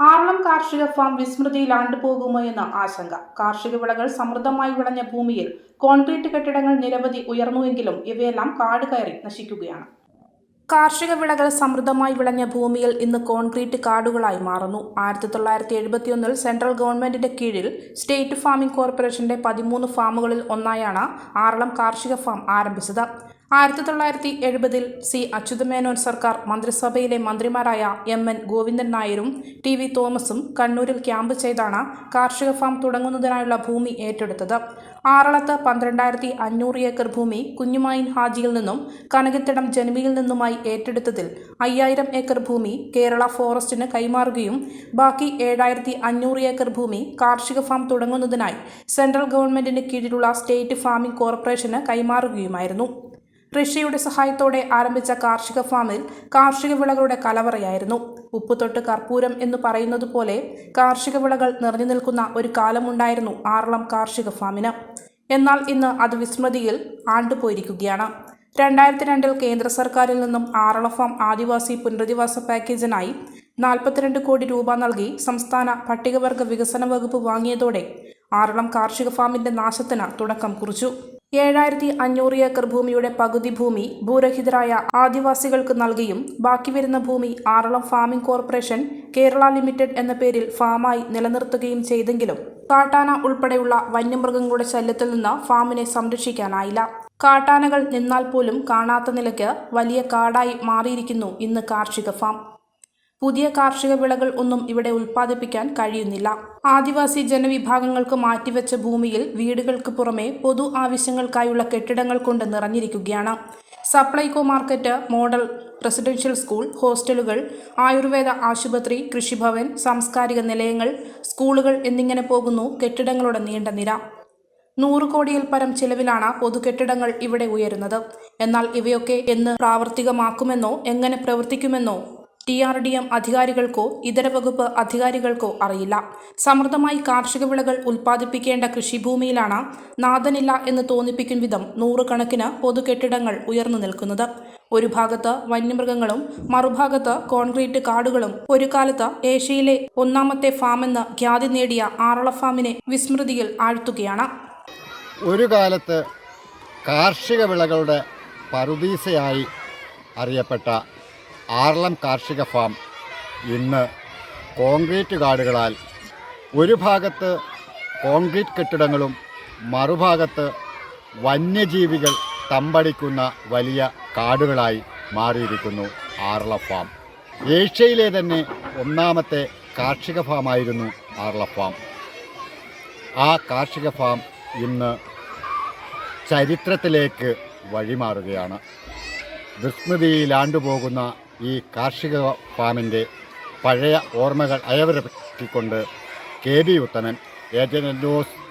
ആറളം കാർഷിക ഫാം വിസ്മൃതിയിൽ പോകുമോ എന്ന ആശങ്ക. കാർഷിക വിളകൾ സമൃദ്ധമായി വിളഞ്ഞ ഭൂമിയിൽ കോൺക്രീറ്റ് കെട്ടിടങ്ങൾ നിരവധി ഉയർന്നുവെങ്കിലും ഇവയെല്ലാം കാട് കയറി നശിക്കുകയാണ്. കാർഷിക വിളകൾ സമൃദ്ധമായി വിളഞ്ഞ ഭൂമിയിൽ ഇന്ന് കോൺക്രീറ്റ് കാടുകളായി മാറുന്നു. ആയിരത്തി തൊള്ളായിരത്തി എഴുപത്തിയൊന്നിൽ സെൻട്രൽ ഗവൺമെന്റിന്റെ കീഴിൽ സ്റ്റേറ്റ് ഫാമിംഗ് കോർപ്പറേഷന്റെ പതിമൂന്ന് ഫാമുകളിൽ ഒന്നായാണ് ആറളം കാർഷിക ഫാം ആരംഭിച്ചത്. ആയിരത്തി തൊള്ളായിരത്തി എഴുപതിൽ സി. അച്യുതമേനോൻ സർക്കാർ മന്ത്രിസഭയിലെ മന്ത്രിമാരായ എം. എൻ. ഗോവിന്ദൻ നായരും ടി. വി. തോമസും കണ്ണൂരിൽ ക്യാമ്പ് ചെയ്താണ് കാർഷിക ഫാം തുടങ്ങുന്നതിനായുള്ള ഭൂമി ഏറ്റെടുത്തത്. ആറളത്ത് പന്ത്രണ്ടായിരത്തി അഞ്ഞൂറ് ഏക്കർ ഭൂമി കുഞ്ഞുമായിൻ ഹാജിയിൽ നിന്നും കനകത്തിടം ജനമിയിൽ നിന്നുമായി ഏറ്റെടുത്തതിൽ അയ്യായിരം ഏക്കർ ഭൂമി കേരള ഫോറസ്റ്റിന് കൈമാറുകയും ബാക്കി ഏഴായിരത്തി അഞ്ഞൂറ് ഏക്കർ ഭൂമി കാർഷിക ഫാം തുടങ്ങുന്നതിനായി സെൻട്രൽ ഗവൺമെന്റിന് കീഴിലുള്ള സ്റ്റേറ്റ് ഫാമിംഗ് കോർപ്പറേഷന് കൈമാറുകയുമായിരുന്നു. റഷ്യയുടെ സഹായത്തോടെ ആരംഭിച്ച കാർഷിക ഫാമിൽ കാർഷിക വിളകളുടെ കലവറയായിരുന്നു. ഉപ്പുതൊട്ട് കർപ്പൂരം എന്ന് പറയുന്നത് പോലെ കാർഷിക വിളകൾ നിറഞ്ഞു നിൽക്കുന്ന ഒരു കാലമുണ്ടായിരുന്നു ആറളം കാർഷിക ഫാമിന്. എന്നാൽ ഇന്ന് അത് വിസ്മൃതിയിൽ ആണ്ടുപോയിരിക്കുകയാണ്. രണ്ടായിരത്തി രണ്ടിൽ കേന്ദ്ര സർക്കാരിൽ നിന്നും ആറള ഫാം ആദിവാസി പുനരധിവാസ പാക്കേജിനായി നാൽപ്പത്തിരണ്ട് കോടി രൂപ നൽകി സംസ്ഥാന പട്ടികവർഗ വികസന വകുപ്പ് വാങ്ങിയതോടെ ആറളം കാർഷിക ഫാമിന്റെ നാശത്തിന് തുടക്കം കുറിച്ചു. ഏഴായിരത്തി അഞ്ഞൂറ് ഏക്കർ ഭൂമിയുടെ പകുതി ഭൂമി ഭൂരഹിതരായ ആദിവാസികൾക്ക് നൽകിയും ബാക്കി വരുന്ന ഭൂമി Aralam farming corporation Kerala limited എന്ന പേരിൽ ഫാമായി നിലനിർത്തുകയും ചെയ്തെങ്കിലും കാട്ടാന ഉൾപ്പെടെയുള്ള വന്യമൃഗങ്ങളുടെ ശല്യത്തിൽ നിന്ന് ഫാമിനെ സംരക്ഷിക്കാനായില്ല. കാട്ടാനകൾ നിന്നാൽ പോലും കാണാത്ത നിലയ്ക്ക് വലിയ കാടായി മാറിയിരിക്കുന്നു ഇന്ന് കാർഷിക ഫാം. പുതിയ കാർഷിക വിളകൾ ഒന്നും ഇവിടെ ഉൽപ്പാദിപ്പിക്കാൻ കഴിയുന്നില്ല. ആദിവാസി ജനവിഭാഗങ്ങൾക്ക് മാറ്റിവെച്ച ഭൂമിയിൽ വീടുകൾക്ക് പുറമെ പൊതു ആവശ്യങ്ങൾക്കായുള്ള കെട്ടിടങ്ങൾ കൊണ്ട് നിറഞ്ഞിരിക്കുകയാണ്. Supplyco market model residential school ഹോസ്റ്റലുകൾ ആയുർവേദ ആശുപത്രി കൃഷിഭവൻ സാംസ്കാരിക നിലയങ്ങൾ സ്കൂളുകൾ എന്നിങ്ങനെ പോകുന്നു കെട്ടിടങ്ങളുടെ നീണ്ട നിര. നൂറ് കോടിയിൽ പരം ചിലവിലാണ് പൊതുകെട്ടിടങ്ങൾ ഇവിടെ ഉയരുന്നത്. എന്നാൽ ഇവയൊക്കെ എന്ന് പ്രാവർത്തികമാക്കുമെന്നോ എങ്ങനെ പ്രവർത്തിക്കുമെന്നോ ടി ആർ ഡി എം അധികാരികൾക്കോ ഇതര വകുപ്പ് അധികാരികൾക്കോ അറിയില്ല. സമൃദ്ധമായി കാർഷിക വിളകൾ ഉൽപ്പാദിപ്പിക്കേണ്ട കൃഷിഭൂമിയിലാണ് നാഥനില്ല എന്ന് തോന്നിപ്പിക്കും വിധം നൂറുകണക്കിന് പൊതുകെട്ടിടങ്ങൾ ഉയർന്നു നിൽക്കുന്നത്. ഒരു ഭാഗത്ത് വന്യമൃഗങ്ങളും മറുഭാഗത്ത് കോൺക്രീറ്റ് കാടുകളും ഒരു കാലത്ത് ഏഷ്യയിലെ ഒന്നാമത്തെ ഫാമെന്ന് ഖ്യാതി നേടിയ ആറള ഫാമിനെ വിസ്മൃതിയിൽ ആഴ്ത്തുകയാണ്. ഒരു കാലത്ത് കാർഷിക വിളകളുടെ പറുദീസയായി അറിയപ്പെട്ട ആർളം കാർഷിക ഫാം ഇന്ന് കോൺക്രീറ്റ് കാടുകളാൽ ഒരു ഭാഗത്ത് കോൺക്രീറ്റ് കെട്ടിടങ്ങളും മറുഭാഗത്ത് വന്യജീവികൾ തമ്പടിക്കുന്ന വലിയ കാടുകളായി മാറിയിരിക്കുന്നു ആർള ഫാം. ഏഷ്യയിലെ തന്നെ ഒന്നാമത്തെ കാർഷിക ഫാമായിരുന്നു ആർള ഫാം. ആ കാർഷിക ഫാം ഇന്ന് ചരിത്രത്തിലേക്ക് വഴിമാറുകയാണ്. വിസ്മൃതിയിലാണ്ടുപോകുന്ന ഈ കാർഷിക ഫാമിന്റെ പഴയ ഓർമ്മകൾ അയവരപ്പിക്കൊണ്ട് K B Uthaman agent news